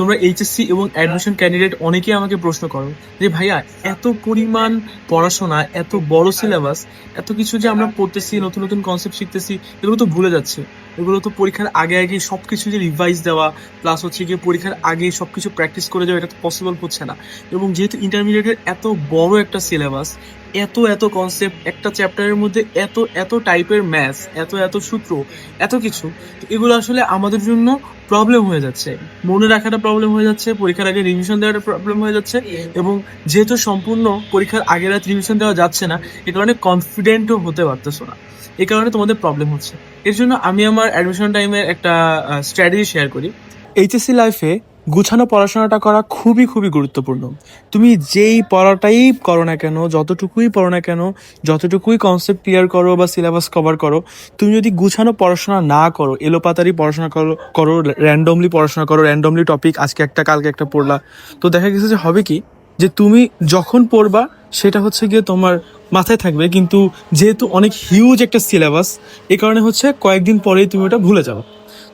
তোমরা এইচএসসি এবং admission candidate অনেকেই আমাকে প্রশ্ন করো যে, ভাইয়া, এত পরিমাণ পড়াশোনা, এত বড় সিলেবাস এত কিছু যে আমরা পড়তেছি, নতুন নতুন কনসেপ্ট শিখতেছি, এগুলো তো ভুলে যাচ্ছে। এগুলো তো পরীক্ষার আগে আগে সব কিছু যে রিভাইজ দেওয়া প্লাস হচ্ছে গিয়ে পরীক্ষার আগে সব কিছু প্র্যাকটিস করে যাওয়া, এটা তো পসিবল হচ্ছে না। এবং যেহেতু ইন্টারমিডিয়েটের এত বড় একটা সিলেবাস এত এত কনসেপ্ট একটা চ্যাপ্টারের মধ্যে এত এত টাইপের ম্যাথস এত এত সূত্র, এত কিছু এগুলো আসলে আমাদের জন্য প্রবলেম হয়ে যাচ্ছে। মনে রাখাটা প্রবলেম হয়ে যাচ্ছে, পরীক্ষার আগে রিভিশন দেওয়াটা প্রবলেম হয়ে যাচ্ছে, এবং যেহেতু সম্পূর্ণ পরীক্ষার আগে রাত রিভিশন দেওয়া যাচ্ছে না, এ কারণে কনফিডেন্টও হতে পারতেছো না। এ কারণে তোমাদের প্রবলেম হচ্ছে। এর জন্য আমি আমার অ্যাডমিশন টাইমের একটা স্ট্র্যাটেজি শেয়ার করি। এইচএসসি লাইফে গুছানো পড়াশোনাটা করা খুবই খুবই গুরুত্বপূর্ণ। তুমি যেই পড়াটাই করো না কেন, যতটুকুই পড়ো না কেন, যতটুকুই কনসেপ্ট ক্লিয়ার করো বা সিলেবাস কভার করো, তুমি যদি গুছানো পড়াশোনা না করো, এলোপাতারি পড়াশোনা করো করো র্যান্ডমলি পড়াশোনা করো র্যান্ডমলি টপিক আজকে একটা, কালকে একটা পড়লা, তো দেখা গেছে যে হবে কি? যে তুমি যখন পড়বা সেটা হচ্ছে গিয়ে তোমার মাথায় থাকবে, কিন্তু যেহেতু অনেক হিউজ একটা সিলেবাস এ কারণে হচ্ছে কয়েকদিন পরেই তুমি ওটা ভুলে যাবে।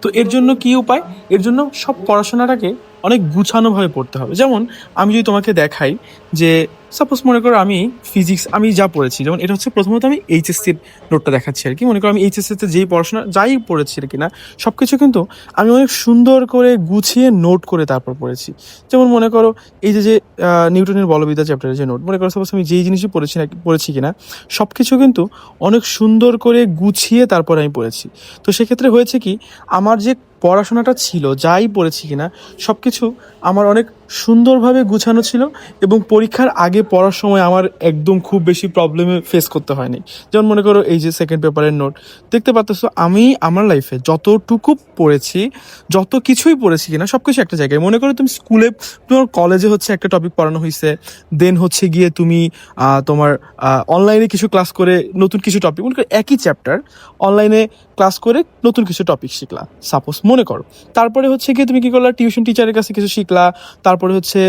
তো এর জন্য কি উপায়? এর জন্য সব পড়াশোনাটাকে অনেক গুছানোভাবে পড়তে হবে। যেমন, আমি যদি তোমাকে দেখাই যে সাপোজ মনে করো আমি ফিজিক্স আমি যা পড়েছি, যেমন এটা হচ্ছে প্রথমত আমি এইচএসসির নোটটা দেখাচ্ছি আর কি। মনে করো আমি এইচএসসিতে যেই পড়াশোনা, যাই পড়েছি আর কি না সব কিছু কিন্তু আমি অনেক সুন্দর করে গুছিয়ে নোট করে তারপর পড়েছি। যেমন মনে করো এই যে যে নিউটনের বলবিদ্যা চ্যাপ্টারের যে নোট মনে করো সাপোজ আমি যেই জিনিসই পড়েছি না পড়েছি কিনা সব কিছু কিন্তু অনেক সুন্দর করে গুছিয়ে তারপর আমি পড়েছি। তো সেক্ষেত্রে হয়েছে কি, আমার যে পড়াশোনাটা ছিল, যাই পড়েছি কিনা সব কিছু আমার অনেক সুন্দরভাবে গুছানো ছিল এবং পরীক্ষার আগে পড়ার সময় আমার একদম খুব বেশি প্রবলেমে ফেস করতে হয়নি। যেমন মনে করো এই যে সেকেন্ড পেপারের নোট দেখতে পাচ্ছ আমি আমার লাইফে যতটুকু পড়েছি, যত কিছুই পড়েছি কিনা সব কিছু একটা জায়গায়। মনে করো তুমি স্কুলে তোমার কলেজে হচ্ছে একটা টপিক পড়ানো হয়েছে দেন হচ্ছে গিয়ে তুমি তোমার অনলাইনে কিছু ক্লাস করে নতুন কিছু টপিক মনে করো একই চ্যাপ্টার অনলাইনে ক্লাস করে নতুন কিছু টপিক শিখলা। সাপোজ মনে করো, তারপরে হচ্ছে গিয়ে তুমি কি করলা টিউশন টিচারের কাছে কিছু শিখলা তারপরে হচ্ছে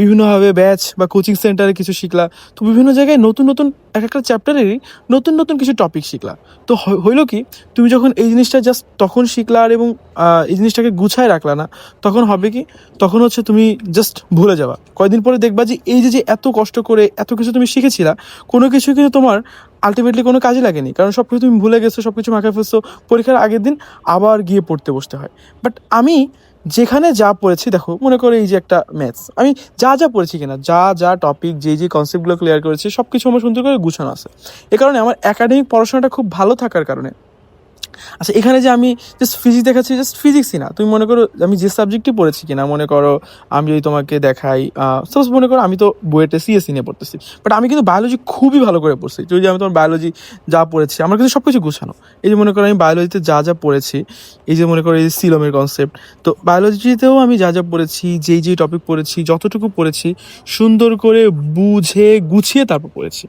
বিভিন্নভাবে ব্যাচ বা কোচিং সেন্টারে কিছু শিখলা। তো বিভিন্ন জায়গায় নতুন নতুন, এক একটা চ্যাপ্টারেরই নতুন নতুন কিছু টপিক শিখলা। তো হইল কি, তুমি যখন এই জিনিসটা জাস্ট তখন শিখলা আর এবং এই জিনিসটাকে গুছায় রাখলা না, তখন হবে কি, তখন হচ্ছে তুমি জাস্ট ভুলে যাবা। কয়দিন পরে দেখবা যে এই যে যে এত কষ্ট করে এত কিছু তুমি শিখেছিলা, কোনো কিছু কিন্তু তোমার আলটিমেটলি কোনো কাজে লাগেনি। কারণ সব কিছু তুমি ভুলে গেছো সব কিছু মাথায় ফেলছো, পরীক্ষার আগের দিন আবার গিয়ে পড়তে বসতে হয়। বাট আমি যেখানে যা পড়েছি, দেখো, মনে করো এই যে একটা ম্যাথস আমি যা যা পড়েছি কিনা, যা যা টপিক যে যে কনসেপ্টগুলো ক্লিয়ার করেছি সব কিছু আমার সুন্দর করে গুছানো আছে। এ কারণে আমার একাডেমিক পড়াশোনাটা খুব ভালো থাকার কারণে আচ্ছা এখানে যে আমি জাস্ট ফিজিক্স দেখাচ্ছি জাস্ট ফিজিক্সই না। তুমি মনে করো আমি যে সাবজেক্টই পড়েছি কিনা, মনে করো আমি যদি তোমাকে দেখাই সাপোজ মনে করো আমি তো বইয়েতে সিএসসি নিয়ে পড়তেছি বাট আমি কিন্তু বায়োলজি খুবই ভালো করে পড়ছি। যদি আমি তোমার বায়োলজি যা পড়েছি, আমার কিন্তু সব কিছু গুছানো। এই যে মনে করো আমি বায়োলজিতে যা যা পড়েছি, এই যে মনে করো এই সিলমের কনসেপ্ট তো বায়োলজিতেও আমি যা যা পড়েছি, যেই যেই টপিক পড়েছি, যতটুকু পড়েছি, সুন্দর করে বুঝে গুছিয়ে তারপর পড়েছি।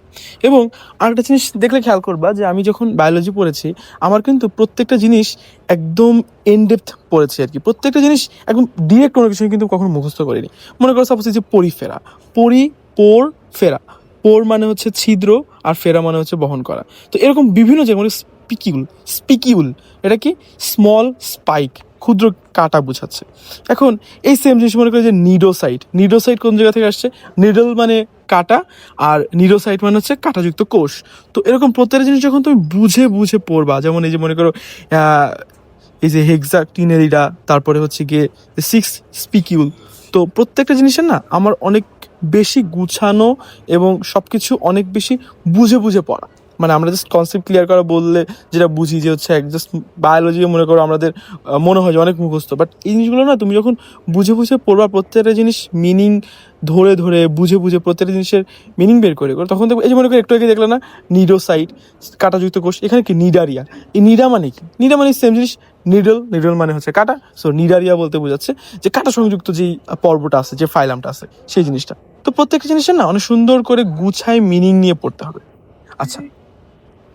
এবং আরেকটা জিনিস দেখলে খেয়াল করবা যে আমি যখন বায়োলজি পড়েছি, আমার কিন্তু প্রত্যেকটা জিনিস একদম এনডেপথ পড়েছে আর কি। প্রত্যেকটা জিনিস একদম ডিরেক্ট কোনো কিছু কিন্তু কখনো মুখস্থ করিনি। মনে করো সাপোজ যে পরিফেরা পরি, পোর, ফেরা। পোর মানে হচ্ছে ছিদ্র আর ফেরা মানে হচ্ছে বহন করা। তো এরকম বিভিন্ন জায়গায় মানে স্পিকিউল স্পিকিউল এটা কি? স্মল স্পাইক ক্ষুদ্র কাটা বোঝাচ্ছে। এখন এই সেম জিনিস মনে করি যে নিডোসাইট নিডোসাইট কোন জায়গা থেকে আসছে? নিডল মানে কাটা, আর নিডোসাইট মানে হচ্ছে কাটাযুক্ত কোষ। তো এরকম প্রত্যেকটা জিনিস যখন তুমি বুঝে বুঝে পড়বা, যেমন এই যে মনে করো এই যে হেক্সাটিনেরিডা তারপরে হচ্ছে গিয়ে সিক্স স্পিকিউল তো প্রত্যেকটা জিনিসের না আমার অনেক বেশি গুছানো এবং সব কিছু অনেক বেশি বুঝে বুঝে পড়া। মানে আমরা জাস্ট কনসেপ্ট ক্লিয়ার করা বললে যেটা বুঝি যে হচ্ছে এক জাস্ট বায়োলজি মনে করো আমাদের মনে হয় যে অনেক মুখস্থ। বাট এই জিনিসগুলো না তুমি যখন বুঝে বুঝে পড়বা, প্রত্যেকটা জিনিস মিনিং ধরে ধরে, বুঝে বুঝে প্রত্যেকটা জিনিসের মিনিং বের করে করে। তখন দেখব, এই যে মনে করো একটু আগে দেখলে না, নিডোসাইট, কাটাযুক্ত কোষ, এখানে কি নিডারিয়া? এই নিডা মানে কি? নিডা মানে সেম জিনিস, নিডল নিডল মানে হচ্ছে কাটা। সো নিডারিয়া বলতে বোঝাচ্ছে যে কাটা সংযুক্ত যেই পর্বটা আছে, যে ফাইলামটা আছে, সেই জিনিসটা। তো প্রত্যেকটা জিনিসের না অনেক সুন্দর করে গুছায় মিনিং নিয়ে পড়তে হবে। আচ্ছা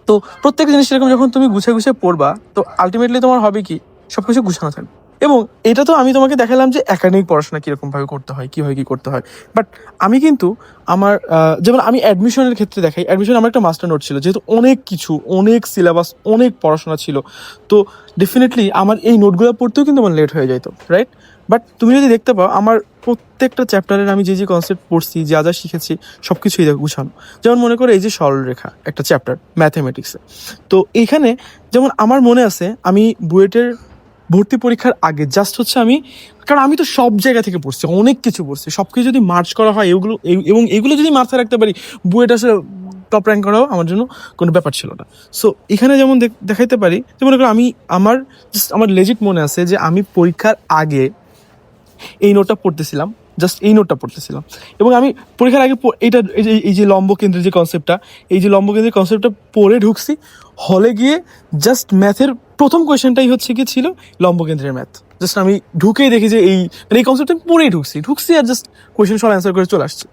তো প্রত্যেক জিনিস এরকম যখন তুমি গুছে গুছে পড়বা, তো আলটিমেটলি তোমার হবে কি? সবকিছু গুছানো থাকবে। এবং এটা তো আমি তোমাকে দেখালাম যে একাডেমিক পড়াশোনা কীরকম ভাবে করতে হয়, কীভাবে কী করতে হয়। বাট আমি কিন্তু আমার যেমন আমি অ্যাডমিশনের ক্ষেত্রে দেখাই অ্যাডমিশন আমার একটা মাস্টার নোট ছিল, যেহেতু অনেক কিছু, অনেক সিলেবাস অনেক পড়াশোনা ছিল। তো ডেফিনেটলি আমার এই নোটগুলো পড়তেও কিন্তু আমার লেট হয়ে যেত রাইট বাট তুমি যদি দেখতে পাও, আমার প্রত্যেকটা চ্যাপ্টারের আমি যে যে কনসেপ্ট পড়ছি, যা যা শিখেছি সব কিছুই দেখো গুছানো। যেমন মনে করো এই যে সরলরেখা, একটা চ্যাপ্টার ম্যাথামেটিক্সে তো এইখানে যেমন আমার মনে আছে, আমি বুয়েটের ভর্তি পরীক্ষার আগে জাস্ট হচ্ছে আমি, কারণ আমি তো সব জায়গা থেকে পড়ছি, অনেক কিছু পড়ছি। সব কিছু যদি মার্চ করা হয়, এগুলো এবং এগুলো যদি মাথায় রাখতে পারি, বুয়েট আসলে টপ র্যাঙ্ক করাও আমার জন্য কোনো ব্যাপার ছিল না। সো এখানে যেমন দেখ- দেখাইতে পারি, যে মনে করো আমি, আমার জাস্ট আমার লেজিট মনে আছে যে আমি পরীক্ষার আগে এই নোটটা পড়তেছিলাম জাস্ট এই নোটটা পড়তেছিলাম। এবং আমি পরীক্ষার আগে এইটা, এই যে- লম্ব কেন্দ্রের যে কনসেপ্টটা এই যে লম্ব কেন্দ্রের কনসেপ্টটা পড়ে ঢুকছি হলে গিয়ে জাস্ট ম্যাথের প্রথম কোয়েশ্চেনটাই হচ্ছে কি ছিল লম্ব কেন্দ্রের ম্যাথ জাস্ট আমি ঢুকেই দেখি যে এই মানে এই কনসেপ্টটা পড়েই ঢুকছি। ঢুকছি আর জাস্ট কোয়েশ্চেন সব অ্যান্সার করে চলে আসছি।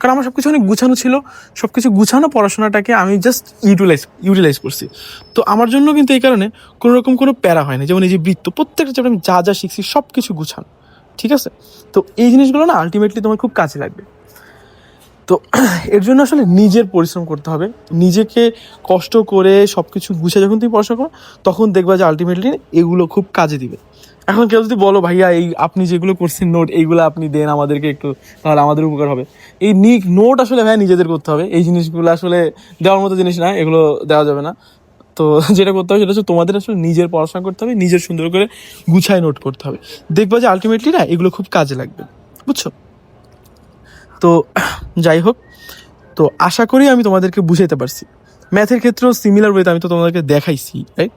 কারণ আমার সব কিছু অনেক গুছানো ছিল সব কিছু গুছানো পড়াশোনাটাকে আমি জাস্ট ইউটিলাইজ ইউটিলাইজ করছি। তো আমার জন্য কিন্তু এই কারণে কোনো রকম কোনো প্যারা হয় না যেমন এই যে বৃত্ত, প্রত্যেকটা চ্যাপ্টার আমি যা যা শিখছি সব কিছু গুছানো। ঠিক আছে? তো এই জিনিসগুলো না আলটিমেটলি তোমার খুব কাজে লাগবে। তো এর জন্য আসলে নিজের পরিশ্রম করতে হবে। নিজেকে কষ্ট করে সব কিছু গুছিয়ে যখন তুমি পড়াশোনা করো, তখন দেখবা যে আলটিমেটলি এগুলো খুব কাজে দিবে। এখন কেউ যদি বলো, ভাইয়া, এই আপনি যেগুলো করছেন নোট এইগুলো আপনি দেন, আমাদেরকে একটু তাহলে আমাদের উপকার হবে। এই নিক নোট আসলে ভাই নিজেদের করতে হবে। এই জিনিসগুলো আসলে দেওয়ার মতো জিনিস না, এগুলো দেওয়া যাবে না। তো যেটা করতে হবে সেটা হচ্ছে তোমাদের আসলে নিজের পড়াশোনা করতে হবে, নিজের সুন্দর করে গুছায় নোট করতে হবে। দেখবা যে আলটিমেটলি না এগুলো খুব কাজে লাগবে, বুঝছ? তো যাই হোক, তো আশা করি আমি তোমাদেরকে বুঝাইতে পারছি। ম্যাথের ক্ষেত্রেও সিমিলার ওয়েতে আমি তো তোমাদেরকে দেখাইছি রাইট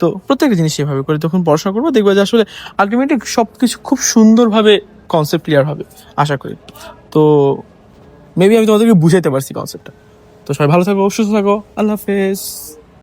তো প্রত্যেকটা জিনিস এভাবে করে তখন পড়াশোনা করব, দেখবা যে আসলে আলটিমেটলি সব কিছু খুব সুন্দরভাবে কনসেপ্ট ক্লিয়ার হবে, আশা করি। তো মেবি আমি তোমাদেরকে বুঝাইতে পারছি কনসেপ্টটা তো সবাই ভালো থাকো, সুস্থ থাকো, আল্লাহ হাফেজ।